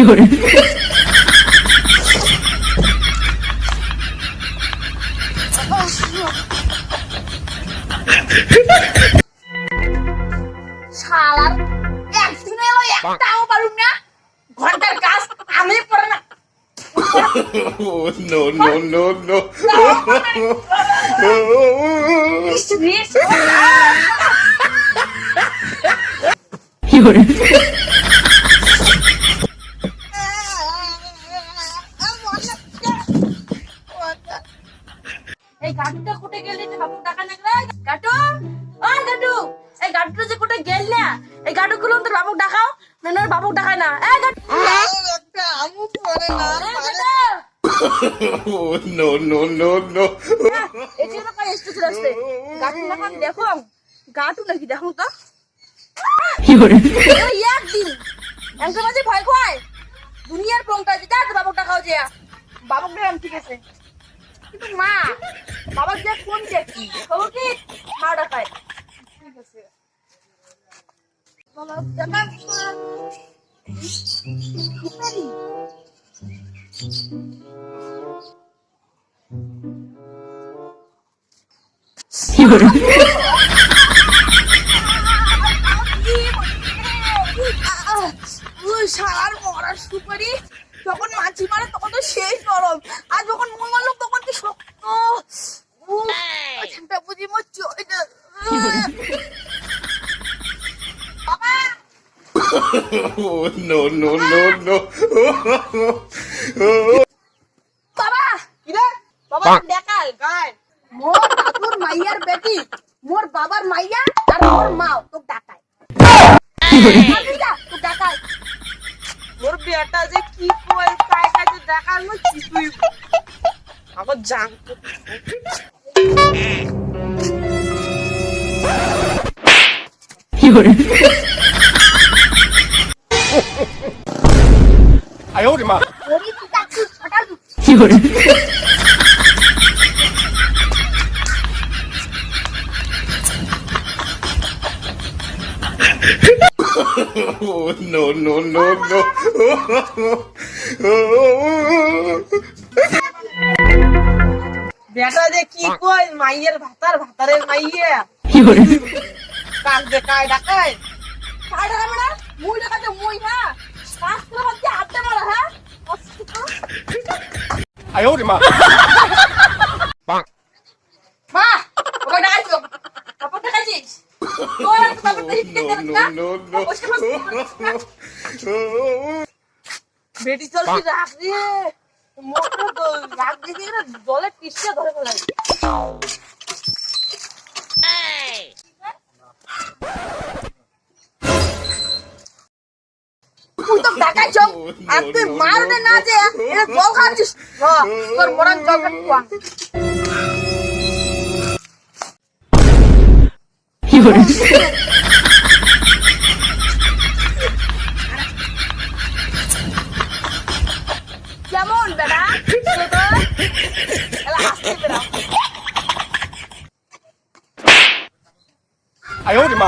有人。Salah, ya sini lo ya, tahu? Gontel gas, kami pernah. Oh, no, no, no, no. গাড়িটা কোটে গেলি রে বাবু টাকা নেগলা গাটু ওই গাটু এই গাটুটা যে কোটে গেল না এই গাটু গুলো তোর বাবু ডাকাও না বাবু ডাকায় না। এই গাটু। আমু পরে না এই no, no. এটি তো কাজ এসেছে রাস্তে গাটু না দেখো গাটু নাকি দেখো তো? 有人，এই একদিন এঙ্কেল মাঝে ভয় ভয় দুনিয়ার প্রংটা যেটা তো বাবু টাকাও যে। বাবু গ্রাম ঠিক আছে। কিন্তু মা বাবা মরার সুপারি যখন মাছি মারে তখন তো শেষ গরম আর যখন মুই মারলাম তখন কি শক্ত উহ, ঠান্ডা বুঝি মোর চলে না বাবা Oh, no, no, no, no. বাবা কিরে? বাবা দেখাল গায় মোর দাদুর মাইয়ার বেটি। মোর বাবার মাইয়া আর মোর মাও। তোক ডাকায়। যা, ডাকায়। মোর বেটা যে কি কই কাই কাছে দেখার মো কিছুই আমার জান তো 哎呦我的妈！ ওরে তুই ডাকছিস fatal 有人， Oh, no, no, no, no. বেটা যে কি কই মাইয়ের ভাতার ভাতারের মাইয়ে 有人， কাক যে কায় ডাকায় কার ডাকাবে না মুই ডাকাতে মুই হ্যাঁ শাস্ত্র হচ্ছে হাতে মারা হ্যাঁ আয় ওরে মা। বাং মা ওটা আসো। তারপর দেখাচ্ছিস? বেটি চল কি রাখ দিয়ে। মোটর তো রাখ দিয়ে জলে পিসে ধরে ফেলাই তো ডাকাইছো আর তুই মারনে না যে এটা জল খাচ্ছিস হ্যাঁ তোর মরণ জল খাচ্ছিস 有人， কেমন বেটা ছোট এলা হাসতে বেড়া 哎呦我的妈！